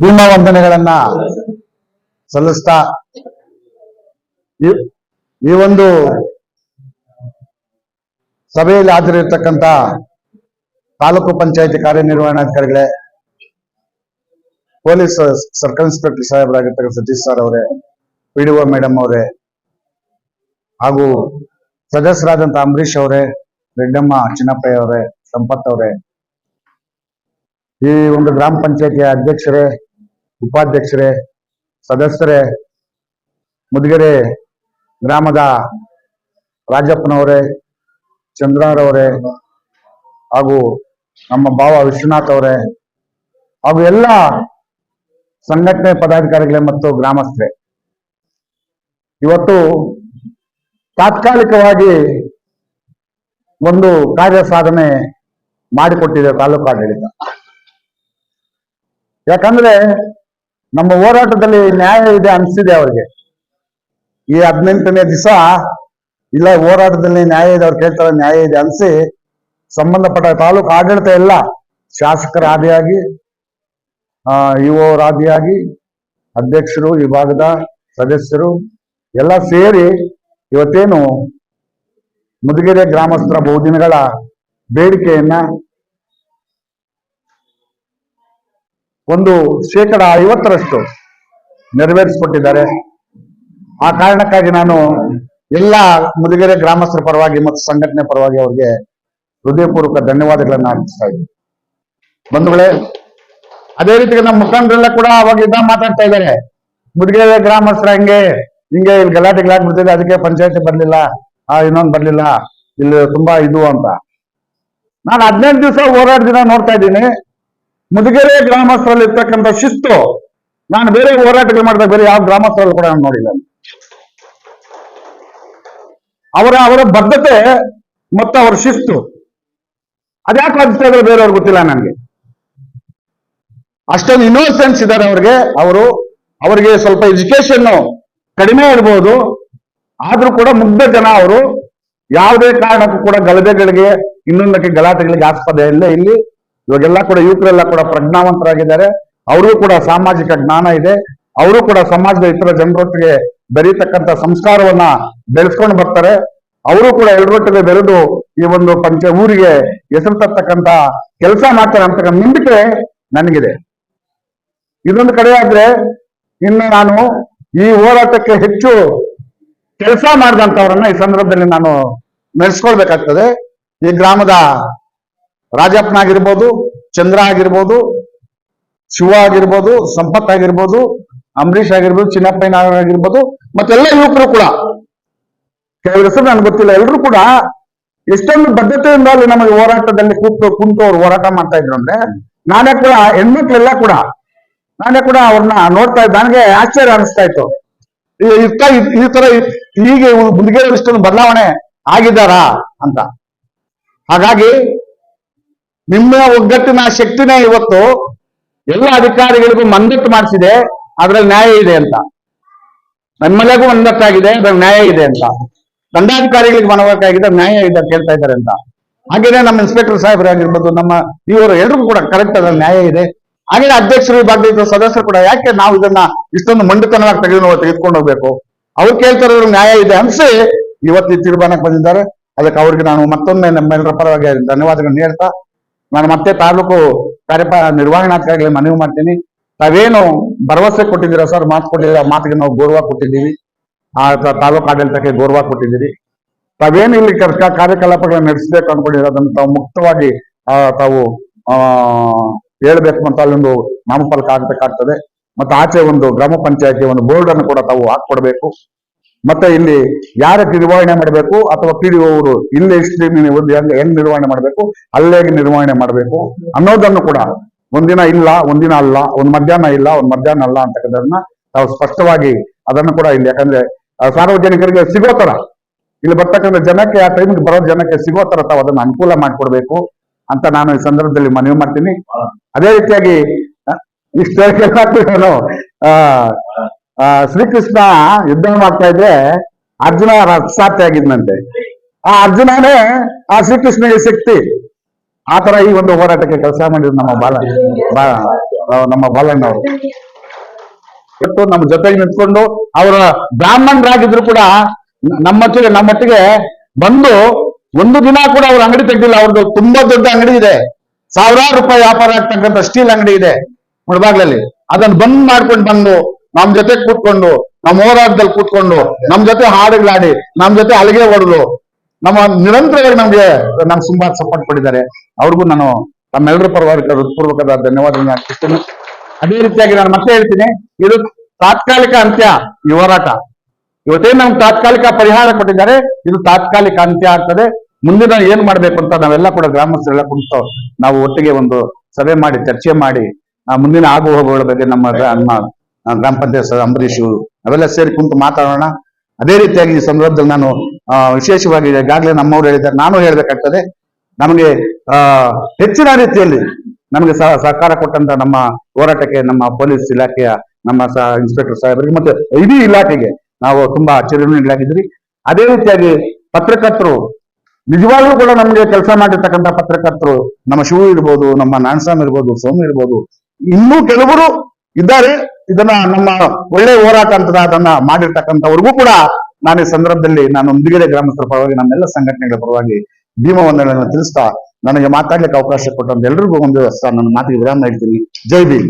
ಭೀಮಾ ವಂದನೆಗಳನ್ನ ಸಲ್ಲಿಸ್ತಾ ಈ- ಒಂದು ಸಭೆಯಲ್ಲಿ ಹಾಜರಿರ್ತಕ್ಕಂಥ ತಾಲೂಕು ಪಂಚಾಯತಿ ಕಾರ್ಯನಿರ್ವಹಣಾಧಿಕಾರಿಗಳೇ, ಪೊಲೀಸ್ ಸರ್ಕಲ್ ಇನ್ಸ್ಪೆಕ್ಟರ್ ಸಾಹೇಬರಾಗಿರ್ತಕ್ಕಂಥ ಸತೀಶ್ ಸರ್ ಅವರೇ, ಪಿ ಡಿ ಮೇಡಮ್ ಅವರೇ, ಹಾಗೂ ಸದಸ್ಯರಾದಂಥ ಅಂಬರೀಶ್ ಅವರೇ, ರೆಡ್ಡಮ್ಮ ಚಿನ್ನಪ್ಪಯ್ಯ ಅವರೇ, ಸಂಪತ್ ಅವರೇ, ಈ ಒಂದು ಗ್ರಾಮ ಪಂಚಾಯತಿಯ ಅಧ್ಯಕ್ಷರೇ ಉಪಾಧ್ಯಕ್ಷರೇ, ಸದಸ್ಯರೇ, ಮುದುಗೆರೆ ಗ್ರಾಮದ ರಾಜಪ್ಪನವರೇ ಚಂದ್ರರವರೇ ಹಾಗೂ ನಮ್ಮ ಭಾವ ವಿಶ್ವನಾಥ್ ಅವರೇ ಹಾಗೂ ಎಲ್ಲ ಸಂಘಟನೆ ಪದಾಧಿಕಾರಿಗಳೇ ಮತ್ತು ಗ್ರಾಮಸ್ಥರೇ. ಇವತ್ತು ತಾತ್ಕಾಲಿಕವಾಗಿ ಒಂದು ಕಾರ್ಯ ಸಾಧನೆ ಮಾಡಿಕೊಟ್ಟಿದೆ ತಾಲೂಕು ಆಡಳಿತ. ಯಾಕಂದ್ರೆ ನಮ್ಮ ಹೋರಾಟದಲ್ಲಿ ನ್ಯಾಯ ಇದೆ ಅನ್ಸಿದೆ ಅವ್ರಿಗೆ. ಈ ಹದಿನೆಂಟನೇ ದಿವಸ ಇಲ್ಲ, ಹೋರಾಟದಲ್ಲಿ ನ್ಯಾಯ ಇದೆ, ಅವ್ರು ಕೇಳ್ತಾರೆ ನ್ಯಾಯ ಇದೆ ಅನಿಸಿ ಸಂಬಂಧಪಟ್ಟ ತಾಲೂಕು ಆಡಳಿತ ಎಲ್ಲ ಶಾಸಕರ ಆದಿಯಾಗಿ, ಆ ಯುವರ ಆದಿಯಾಗಿ ಅಧ್ಯಕ್ಷರು, ವಿಭಾಗದ ಸದಸ್ಯರು ಎಲ್ಲ ಸೇರಿ ಇವತ್ತೇನು ಮುದುಗೆರೆ ಗ್ರಾಮಸ್ಥರ ಬಹುದಿನಗಳ ಬೇಡಿಕೆಯನ್ನ ಒಂದು ಶೇಕಡ ಐವತ್ತರಷ್ಟು ನೆರವೇರಿಸಿಕೊಟ್ಟಿದ್ದಾರೆ. ಆ ಕಾರಣಕ್ಕಾಗಿ ನಾನು ಎಲ್ಲ ಮುದುಗೆರೆ ಗ್ರಾಮಸ್ಥರ ಪರವಾಗಿ ಮತ್ತು ಸಂಘಟನೆ ಪರವಾಗಿ ಅವರಿಗೆ ಹೃದಯಪೂರ್ವಕ ಧನ್ಯವಾದಗಳನ್ನು ಅರ್ಪಿಸ್ತಾ ಇದ್ದೀನಿ. ಬಂಧುಗಳೇ, ಅದೇ ರೀತಿ ನಮ್ಮ ಮುಖಂಡರೆಲ್ಲ ಕೂಡ ಅವಾಗ ಇದ್ದ ಮಾತಾಡ್ತಾ ಇದ್ದಾರೆ. ಮುದುಗೆರೆ ಗ್ರಾಮಸ್ಥರ ಹಂಗೆ, ಹಿಂಗೆ ಇಲ್ಲಿ ಗಲಾಟೆಗಳಾಗ್ಬಿಡ್ತಿದೆ ಅದಕ್ಕೆ ಪಂಚಾಯತಿ ಬರ್ಲಿಲ್ಲ, ಆ ಇನ್ನೊಂದು ಬರ್ಲಿಲ್ಲ, ಇಲ್ಲಿ ತುಂಬಾ ಇದು ಅಂತ. ನಾನು ಹದಿನೆಂಟು ದಿವಸ ಹೋರಾಟ ದಿನ ನೋಡ್ತಾ ಇದ್ದೀನಿ. ಮುದುಗೆರೆ ಗ್ರಾಮಸ್ಥರಲ್ಲಿ ಇರ್ತಕ್ಕಂಥ ಶಿಸ್ತು. ನಾನು ಬೇರೆ ಹೋರಾಟಗಳು ಮಾಡಿದಾಗ ಬೇರೆ ಯಾವ ಗ್ರಾಮಸ್ಥರಲ್ಲಿ ಕೂಡ ನಾನು ನೋಡಿಲ್ಲ. ಅವರ ಅವರ ಬದ್ಧತೆ ಮತ್ತು ಅವರ ಶಿಸ್ತು. ಅದ್ಯಾಕೆ ಆಗುತ್ತೆ ಇದ್ರೆ ಬೇರೆಯವ್ರಿಗೆ ಗೊತ್ತಿಲ್ಲ ನನಗೆ. ಅಷ್ಟೊಂದು ಇನ್ನೋಸೆನ್ಸ್ ಇದ್ದಾರೆ ಅವ್ರಿಗೆ. ಅವರು, ಅವರಿಗೆ ಸ್ವಲ್ಪ ಎಜುಕೇಶನ್ ಕಡಿಮೆ ಇರ್ಬೋದು ಆದ್ರೂ ಕೂಡ ಮುಗ್ಧ ಜನ ಅವರು. ಯಾವುದೇ ಕಾರಣಕ್ಕೂ ಕೂಡ ಗಲಭೆಗಳಿಗೆ, ಇನ್ನೊಂದಕ್ಕೆ ಗಲಾಟೆಗಳಿಗೆ ಆಸ್ಪದ ಇಲ್ಲ ಇಲ್ಲಿ. ಇವಾಗೆಲ್ಲ ಕೂಡ ಯುವಕರೆಲ್ಲ ಕೂಡ ಪ್ರಜ್ಞಾವಂತರಾಗಿದ್ದಾರೆ. ಅವರು ಕೂಡ ಸಾಮಾಜಿಕ ಜ್ಞಾನ ಇದೆ. ಅವರು ಕೂಡ ಸಮಾಜದ ಇತರ ಜನರೊಟ್ಟಿಗೆ ಬೆರೀತಕ್ಕಂತ ಸಂಸ್ಕಾರವನ್ನ ಬೆಳೆಸ್ಕೊಂಡು ಬರ್ತಾರೆ. ಅವರು ಕೂಡ ಎಲ್ಲರೊಟ್ಟಿಗೆ ಬೆರೆದು ಈ ಒಂದು ಪಂಚ ಊರಿಗೆ ಹೆಸರು ತರ್ತಕ್ಕಂತ ಕೆಲಸ ಮಾಡ್ತಾರೆ ಅಂತಕ್ಕಂಥ ನಂಬಿಕೆ ನನಗಿದೆ. ಇದೊಂದು ಕಡೆ ಆದ್ರೆ ಇನ್ನು ನಾನು ಈ ಹೋರಾಟಕ್ಕೆ ಹೆಚ್ಚು ಕೆಲಸ ಮಾಡಿದಂತವರನ್ನ ಈ ಸಂದರ್ಭದಲ್ಲಿ ನಾನು ನೆನೆಸ್ಕೊಳ್ಬೇಕಾಗ್ತದೆ ಈ ಗ್ರಾಮದ ರಾಜಪ್ಪನ ಆಗಿರ್ಬೋದು ಚಂದ್ರ ಆಗಿರ್ಬೋದು ಶಿವ ಆಗಿರ್ಬೋದು ಸಂಪತ್ ಆಗಿರ್ಬೋದು ಅಂಬರೀಷ್ ಆಗಿರ್ಬೋದು, ಚಿನ್ನಪ್ಪ ಆಗಿರ್ಬೋದು, ಮತ್ತೆಲ್ಲ ಯುವಕರು ಕೂಡ. ಕೆಲವರ ಹೆಸರು ನನಗೆ ಗೊತ್ತಿಲ್ಲ ಎಲ್ಲರೂ ಕೂಡ ಎಷ್ಟೊಂದು ಬದ್ಧತೆಯಿಂದ ಅಲ್ಲಿ ನಮಗೆ ಹೋರಾಟದಲ್ಲಿ ಕೂತು ಕುಂತು ಅವ್ರು ಹೋರಾಟ ಮಾಡ್ತಾ ಇದ್ರು ಅಂದ್ರೆ, ನಾನೇ ಕೂಡ ಹೆಣ್ಮಕ್ಳೆಲ್ಲ ಕೂಡ, ನಾನೇ ಕೂಡ ಅವ್ರನ್ನ ನೋಡ್ತಾ ಇದ್ದ. ನನಗೆ ಆಶ್ಚರ್ಯ ಅನಿಸ್ತಾ ಇತ್ತು. ಈ- ತರ ಹೀಗೆ ಇಷ್ಟೊಂದು ಬದಲಾವಣೆ ಆಗಿದ್ದಾರಾ ಅಂತ. ಹಾಗಾಗಿ ನಿಮ್ಮ ಒಗ್ಗಟ್ಟಿನ ಶಕ್ತಿನೇ ಇವತ್ತು ಎಲ್ಲ ಅಧಿಕಾರಿಗಳಿಗೂ ಮಂದಟ್ಟು ಮಾಡಿಸಿದೆ. ಅದ್ರಲ್ಲಿ ನ್ಯಾಯ ಇದೆ ಅಂತ. ನಮ್ಮನೆಗೂ ಮಂದಟ್ಟಾಗಿದೆ ಅದ್ರಲ್ಲಿ ನ್ಯಾಯ ಇದೆ ಅಂತ. ದಂಡಾಧಿಕಾರಿಗಳಿಗೆ ಮನವರಿಕೆಯಾಗಿದೆ ನ್ಯಾಯ ಇದೆ ಅಂತ ಹೇಳ್ತಾ ಇದ್ದಾರೆ ಅಂತ. ಹಾಗೇನೆ ನಮ್ಮ ಇನ್ಸ್ಪೆಕ್ಟರ್ ಸಾಹೇಬರಾಗಿರ್ಬೋದು ನಮ್ಮ ಇವರು ಎಲ್ರಿಗೂ ಕೂಡ ಕರೆಕ್ಟ್ ಅದ್ರಲ್ಲಿ ನ್ಯಾಯ ಇದೆ. ಹಾಗೆ ಅಧ್ಯಕ್ಷರು, ವಿಭಾಗದ ಸದಸ್ಯರು ಕೂಡ ಯಾಕೆ ನಾವು ಇದನ್ನ ಇಷ್ಟೊಂದು ಮಂಡಿತನವಾಗಿ ತೆಗೆದು ತೆಗೆದುಕೊಂಡು ಹೋಗ್ಬೇಕು? ಅವ್ರು ಕೇಳ್ತಾರೆ ನ್ಯಾಯ ಇದೆ ಅನ್ಸಿ ಇವತ್ತು ಈ ತೀರ್ಮಾನಕ್ಕೆ ಬಂದಿದ್ದಾರೆ. ಅದಕ್ಕೆ ಅವ್ರಿಗೆ ನಾನು ಮತ್ತೊಮ್ಮೆ ನಮ್ಮೆಲ್ಲರ ಪರವಾಗಿ ಧನ್ಯವಾದಗಳನ್ನ ಹೇಳ್ತಾ ನಾನು ಮತ್ತೆ ತಾಲೂಕು ಕಾರ್ಯಪ ನಿರ್ವಹಣಾಧಿಕಾರಿಗಳಿಗೆ ಮನವಿ ಮಾಡ್ತೀನಿ. ತಾವೇನು ಭರವಸೆ ಕೊಟ್ಟಿದ್ದೀರಾ ಸರ್? ಮಾತು ಕೊಟ್ಟಿದ್ದೀರಾ? ಮಾತಿಗೆ ನಾವು ಗೌರವ ಕೊಟ್ಟಿದ್ದೀವಿ. ಆ ತಾಲೂಕು ಆಡಳಿತಕ್ಕೆ ಗೌರವ ಕೊಟ್ಟಿದ್ದೀರಿ. ತಾವೇನು ಇಲ್ಲಿ ಕಾರ್ಯಕಲಾಪಗಳನ್ನ ನಡೆಸಬೇಕು ಅನ್ಕೊಂಡಿರೋ ಅದನ್ನು ತಾವು ಮುಕ್ತವಾಗಿ ತಾವು, ಆ, ಹೇಳ್ಬೇಕು ಅಂತ ಅಲ್ಲೊಂದು ನಾಮಫಲಕ ಆಗ್ಬೇಕಾಗ್ತದೆ. ಮತ್ತೆ ಆಚೆ ಒಂದು ಗ್ರಾಮ ಪಂಚಾಯತಿ ಒಂದು ಬೋರ್ಡ್ ಅನ್ನು ಕೂಡ ತಾವು ಹಾಕೊಡ್ಬೇಕು ಮತ್ತೆ ಇಲ್ಲಿ ಯಾರ ನಿರ್ವಹಣೆ ಮಾಡಬೇಕು ಅಥವಾ ಪಿ ಡಿ ಅವರು ಇಲ್ಲಿ ಎಷ್ಟು ಒಂದು ಹೆಂಗ್ ಹೆಂಗ್ ನಿರ್ವಹಣೆ ಮಾಡಬೇಕು ಅಲ್ಲೇ ನಿರ್ವಹಣೆ ಮಾಡಬೇಕು ಅನ್ನೋದನ್ನು ಕೂಡ ಒಂದಿನ ಇಲ್ಲ ಒಂದಿನ ಅಲ್ಲ ಒಂದ್ ಮಧ್ಯಾಹ್ನ ಇಲ್ಲ ಒಂದ್ ಮಧ್ಯಾಹ್ನ ಅಲ್ಲ ಅಂತಕ್ಕಂಥದನ್ನ ನಾವು ಸ್ಪಷ್ಟವಾಗಿ ಅದನ್ನು ಕೂಡ ಇಲ್ಲಿ ಯಾಕಂದ್ರೆ ಸಾರ್ವಜನಿಕರಿಗೆ ಸಿಗೋ ತರ ಇಲ್ಲಿ ಬರ್ತಕ್ಕಂಥ ಜನಕ್ಕೆ ಆ ಟೈಮ್ಗೆ ಬರೋ ಜನಕ್ಕೆ ಸಿಗೋ ತರ ತಾವು ಅದನ್ನ ಅನುಕೂಲ ಮಾಡಿಕೊಡ್ಬೇಕು ಅಂತ ನಾನು ಈ ಸಂದರ್ಭದಲ್ಲಿ ಮನವಿ ಮಾಡ್ತೀನಿ. ಅದೇ ರೀತಿಯಾಗಿ ಆ, ಇಷ್ಟೆಲ್ಲ ನಾನು ಆ, ಶ್ರೀಕೃಷ್ಣ ಯುದ್ಧ ಮಾಡ್ತಾ ಇದ್ರೆ ಅರ್ಜುನ ರಥಸಾರ್ಥಿ ಆಗಿದ್ನಂತೆ. ಆ ಅರ್ಜುನನೇ ಆ ಶ್ರೀಕೃಷ್ಣಗೆ ಶಕ್ತಿ. ಆ ತರ ಈ ಒಂದು ಹೋರಾಟಕ್ಕೆ ಕೆಲಸ ಮಾಡಿದ್ರು ನಮ್ಮ ಬಾಲ ನಮ್ಮ ಬಾಲಣ್ಣವರು. ಇವತ್ತು ನಮ್ಮ ಜೊತೆಗೆ ನಿಂತ್ಕೊಂಡು ಅವರ ಬ್ರಾಹ್ಮಣರಾಗಿದ್ರು ಕೂಡ ನಮ್ಮೊಟ್ಟಿಗೆ ನಮ್ಮೊಟ್ಟಿಗೆ ಬಂದು ಒಂದು ದಿನ ಕೂಡ ಅವ್ರ ಅಂಗಡಿ ತೆಗ್ದಿಲ್ಲ. ಅವ್ರದ್ದು ತುಂಬಾ ದೊಡ್ಡ ಅಂಗಡಿ ಇದೆ. ಸಾವಿರಾರು ರೂಪಾಯಿ ವ್ಯಾಪಾರ ಆಗ್ತಕ್ಕಂಥ ಸ್ಟೀಲ್ ಅಂಗಡಿ ಇದೆ. ಮುಳಬಾಗ್ಲಲ್ಲಿ ಅದನ್ನ ಬಂದ್ ಮಾಡ್ಕೊಂಡು ಬಂದು ನಮ್ ಜೊತೆ ಕೂತ್ಕೊಂಡು ನಮ್ಮ ಹೋರಾಟದಲ್ಲಿ ಕೂತ್ಕೊಂಡು, ನಮ್ ಜೊತೆ ಹಾಡುಗಳಾಡಿ, ನಮ್ ಜೊತೆ ಅಲ್ಲಿಗೆ ಹೊಡೆದು ನಮ್ಮ ನಿರಂತರವಾಗಿ ನಮ್ಗೆ ನಮ್ಗೆ ತುಂಬಾ ಸಪೋರ್ಟ್ ಕೊಟ್ಟಿದ್ದಾರೆ. ಅವ್ರಿಗೂ ನಾನು ತಮ್ಮೆಲ್ಲರ ಪರವಾಗಿ ಹೃತ್ಪೂರ್ವಕದ ಧನ್ಯವಾದಗಳನ್ನ ಅರ್ಪಿಸ್ತೇನೆ ಅದೇ ರೀತಿಯಾಗಿ ನಾನು ಮತ್ತೆ ಹೇಳ್ತೀನಿ, ಇದು ತಾತ್ಕಾಲಿಕ ಅಂತ್ಯ ಈ ಹೋರಾಟ. ಇವತ್ತೇ ನಮ್ಗೆ ತಾತ್ಕಾಲಿಕ ಪರಿಹಾರ ಕೊಟ್ಟಿದ್ದಾರೆ, ಇದು ತಾತ್ಕಾಲಿಕ ಅಂತ್ಯ ಆಗ್ತದೆ. ಮುಂದಿನ ಏನ್ ಮಾಡ್ಬೇಕು ಅಂತ ನಾವೆಲ್ಲ ಕೂಡ ಗ್ರಾಮಸ್ಥರೆಲ್ಲ ಕುಂತು ನಾವು ಒಟ್ಟಿಗೆ ಒಂದು ಸಭೆ ಮಾಡಿ, ಚರ್ಚೆ ಮಾಡಿ, ಆ ಮುಂದಿನ ಆಗುಹೋಗುಗಳ ಬಗ್ಗೆ ನಮ್ಮ ನಮ್ಮ ಗ್ರಾಮ ಪಂಚಾಯತ್ ಅಂಬರೀಶ್ ನಾವೆಲ್ಲ ಸೇರಿ ಕುಂತು ಮಾತಾಡೋಣ. ಅದೇ ರೀತಿಯಾಗಿ ಈ ಸಂದರ್ಭದಲ್ಲಿ ನಾನು ವಿಶೇಷವಾಗಿ ಈಗಾಗಲೇ ನಮ್ಮವ್ರು ಹೇಳಿದ್ದಾರೆ. ನಾನು ಹೇಳಬೇಕಾಗ್ತದೆ, ನಮಗೆ ಹೆಚ್ಚಿನ ರೀತಿಯಲ್ಲಿ ನಮಗೆ ಸಹ ಸಹಕಾರ ಕೊಟ್ಟಂತ ನಮ್ಮ ಹೋರಾಟಕ್ಕೆ, ನಮ್ಮ ಪೊಲೀಸ್ ಇಲಾಖೆಯ, ನಮ್ಮ ಇನ್ಸ್ಪೆಕ್ಟರ್ ಸಾಹೇಬರಿಗೆ ಮತ್ತೆ ಇಡೀ ಇಲಾಖೆಗೆ ನಾವು ತುಂಬಾ ಚಿರಋಣಿಗಳಾಗಿದ್ರಿ ಅದೇ ರೀತಿಯಾಗಿ ಪತ್ರಕರ್ತರು, ನಿಜವಾಗ್ಲೂ ಕೂಡ ನಮಗೆ ಕೆಲಸ ಮಾಡಿರ್ತಕ್ಕಂಥ ಪತ್ರಕರ್ತರು, ನಮ್ಮ ಶಿವು ಇರ್ಬೋದು, ನಮ್ಮ ನಾನ್ಸಾಮ್ ಇರ್ಬೋದು ಸೋಮ್ ಇರ್ಬೋದು, ಇನ್ನೂ ಕೆಲವರು ಇದ್ದಾರೆ. ಇದನ್ನ ನಮ್ಮ ಒಳ್ಳೆ ಹೋರಾಟ ಅಂತ ಅದನ್ನ ಮಾಡಿರ್ತಕ್ಕಂಥವ್ರಿಗೂ ಕೂಡ ನಾನು ಈ ಸಂದರ್ಭದಲ್ಲಿ ನಾನು ಮುಂದಿಗೆ ಗ್ರಾಮಸ್ಥರ ಪರವಾಗಿ ನಮ್ಮೆಲ್ಲ ಸಂಘಟನೆಗಳ ಪರವಾಗಿ ಭೀಮ ವಂದನೆಗಳನ್ನು ತಿಳಿಸ್ತಾ ನನಗೆ ಮಾತಾಡ್ಲಿಕ್ಕೆ ಅವಕಾಶ ಕೊಟ್ಟಂತ ಎಲ್ರಿಗೂ ಒಂದು ನನ್ನ ಮಾತಿಗೆ ವಿರಾಮ ಇಡ್ತೀನಿ ಜೈ ಭೀಮ್.